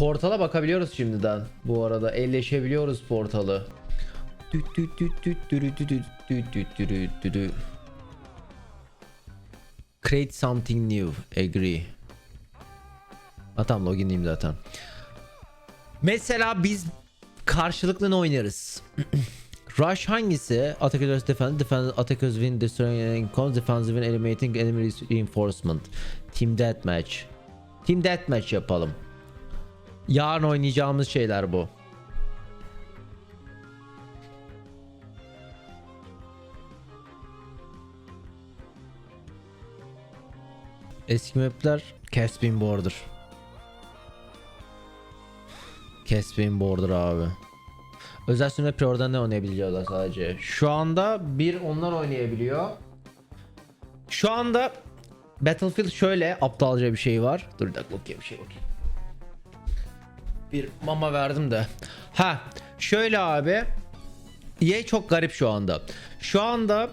Portala bakabiliyoruz şimdiden. Bu arada elleşebiliyoruz portalı. Create something new. Agree. Ha tamam loginliyim zaten. Mesela biz karşılıklı ne oynarız? Rush hangisi? Attack defense, defense, attack against win, destroying cons, defensive win, eliminating enemy reinforcement. Team deathmatch. Team deathmatch yapalım. Yarın oynayacağımız şeyler bu. Eski mapler Caspian Border. Caspian Border abi. Özel sürme pre ne oynayabileceğiz sadece. Şu anda bir onlar oynayabiliyor. Şu anda Battlefield şöyle aptalca bir şey var. Dur bir dakika bakayım bir şey bakayım. Bir mama verdim de. Ha şöyle abi. EA çok garip şu anda. Şu anda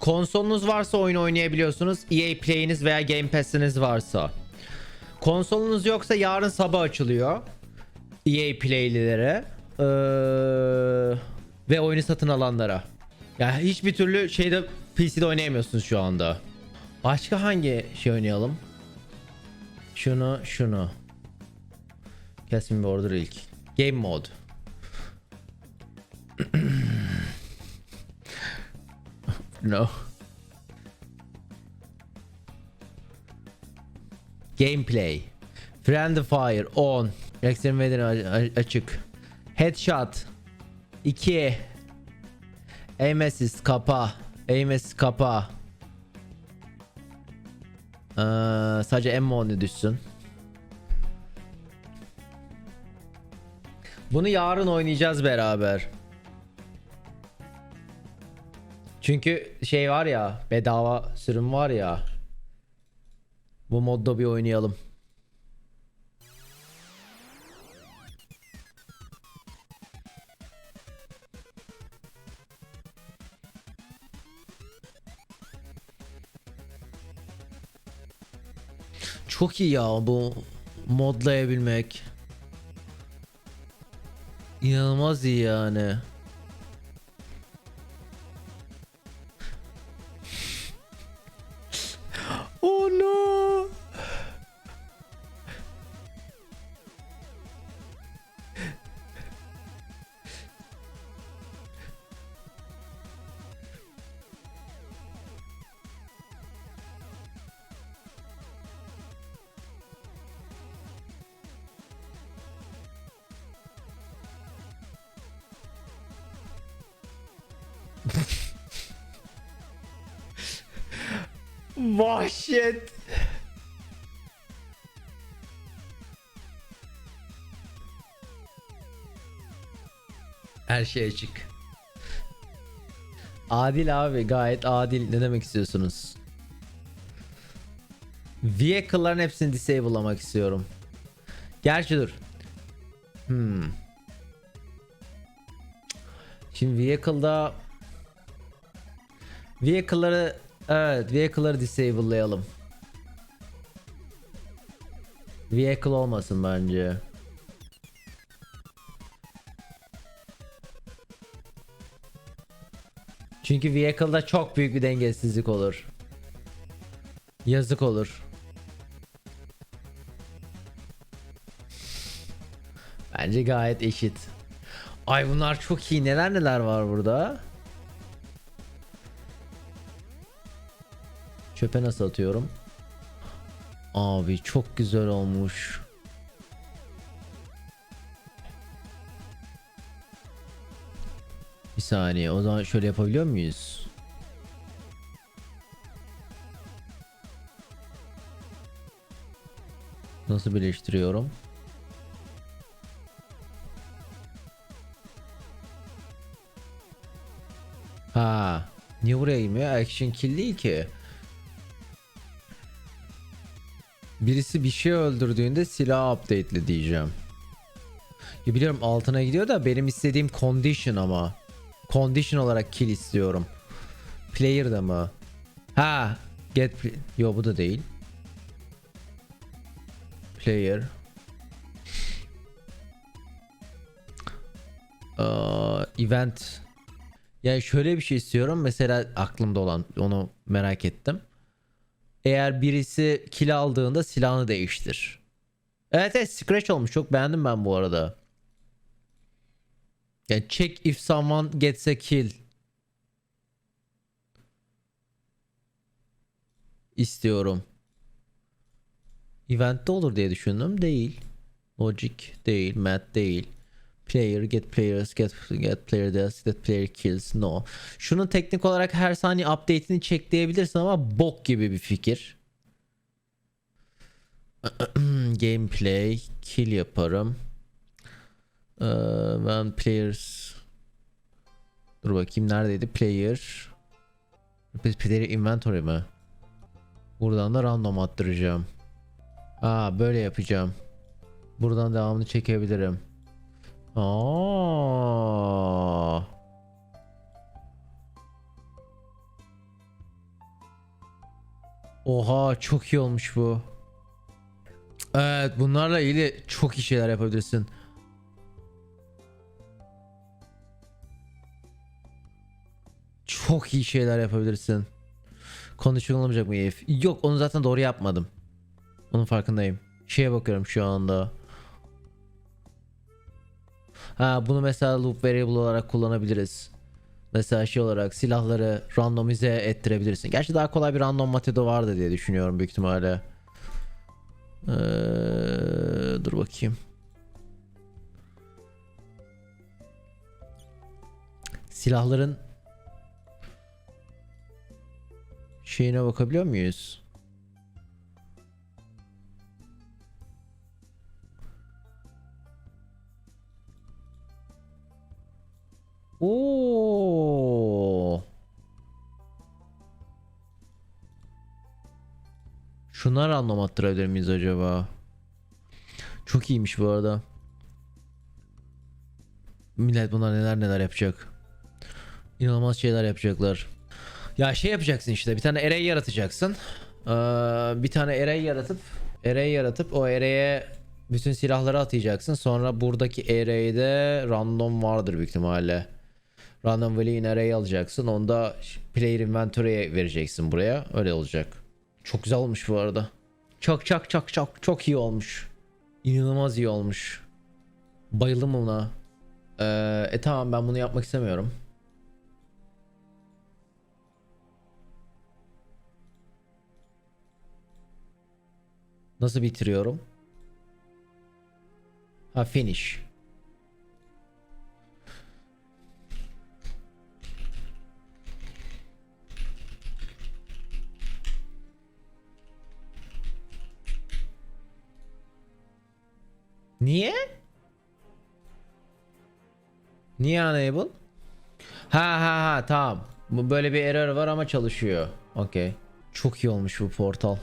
konsolunuz varsa oyun oynayabiliyorsunuz. EA Play'iniz veya Game Pass'iniz varsa. Konsolunuz yoksa yarın sabah açılıyor. EA Play'lilere. Ee, ve oyunu satın alanlara. Yani hiçbir türlü şeyde PC'de oynayamıyorsunuz şu anda. Başka hangi şey oynayalım? Şunu, şunu. Kesin bir order ilk. Game mode. no. Gameplay. Friendly Fire on. Extreme Weather açık. Headshot 2 Aim assist kapa Aim assist kapa ee, Sadece onu düşsün Bunu yarın oynayacağız beraber. Çünkü şey var ya bedava sürüm var ya. Bu modda bir oynayalım. Çok iyi ya bu modlayabilmek. İnanılmaz iyi yani. Vahşet. Her şey açık. Adil abi gayet adil. Ne demek istiyorsunuz? Vehicle'ların hepsini disable'lamak istiyorum. Gerçi dur. Hmm. Şimdi vehicle'da Vehicle'ları evet vehicle'ları disable'layalım. Vehicle olmasın bence. Çünkü vehicle'da çok büyük bir dengesizlik olur. Yazık olur. Bence gayet eşit. Ay bunlar çok iyi. Neler neler var burada? Çöpe nasıl atıyorum? Abi çok güzel olmuş. Bir saniye o zaman şöyle yapabiliyor muyuz? Nasıl birleştiriyorum? Ha, niye buraya girmiyor? Action kill değil ki. Birisi bir şey öldürdüğünde silah update'li diyeceğim. Ya biliyorum altına gidiyor da benim istediğim condition ama. Condition olarak kill istiyorum. Player da mı? Ha, get Yo bu da değil. Player. Uh, event. Yani şöyle bir şey istiyorum. Mesela aklımda olan onu merak ettim. Eğer birisi kill aldığında silahını değiştir. Evet evet scratch olmuş. Çok beğendim ben bu arada. Yani check if someone gets a kill. istiyorum. Event'te olur diye düşündüm. Değil. Logic değil. Math değil. Player, get players, get, get player deaths, get player kills. No. Şunun teknik olarak her saniye update'ini checkleyebilirsin ama bok gibi bir fikir. Gameplay, kill yaparım. Ee, ben players Dur bakayım neredeydi? Player. Player inventory mi? Buradan da random attıracağım. Aa böyle yapacağım. Buradan devamını çekebilirim. Aa. Oha çok iyi olmuş bu. Evet bunlarla ilgili çok iyi şeyler yapabilirsin. Çok iyi şeyler yapabilirsin. Konuşulamayacak mı Elif? Yok onu zaten doğru yapmadım. Onun farkındayım. Şeye bakıyorum şu anda. Ha bunu mesela loop variable olarak kullanabiliriz. Mesela şey olarak silahları randomize ettirebilirsin. Gerçi daha kolay bir random metodu vardı diye düşünüyorum büyük ihtimalle. Ee, dur bakayım. Silahların şeyine bakabiliyor muyuz? Oo. Şunlar anlam attırabilir miyiz acaba? Çok iyiymiş bu arada. Millet bunlar neler neler yapacak. İnanılmaz şeyler yapacaklar. Ya şey yapacaksın işte bir tane array yaratacaksın. Ee, bir tane array yaratıp array yaratıp o array'e bütün silahları atayacaksın. Sonra buradaki array'de random vardır büyük ihtimalle. Random value in array alacaksın. Onu da player inventory'e vereceksin buraya. Öyle olacak. Çok güzel olmuş bu arada. Çok çok çok çok çok iyi olmuş. İnanılmaz iyi olmuş. Bayıldım buna. Ee, e tamam ben bunu yapmak istemiyorum. Nasıl bitiriyorum? Ha finish. Niye? Niye unable? Ha ha ha tamam. Bu böyle bir error var ama çalışıyor. Okey. Çok iyi olmuş bu portal.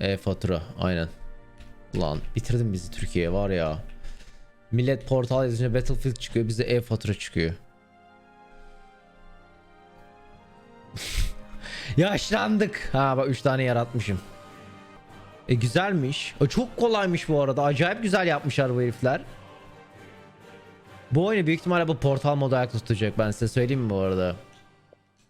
E-fatura aynen. Lan bitirdin bizi Türkiye var ya. Millet portal yazınca Battlefield çıkıyor bize e-fatura çıkıyor. Yaşlandık. Ha bak 3 tane yaratmışım. E güzelmiş. E, çok kolaymış bu arada. Acayip güzel yapmışlar bu herifler. Bu oyunu büyük ihtimalle bu portal modu ayakta tutacak ben size söyleyeyim mi bu arada?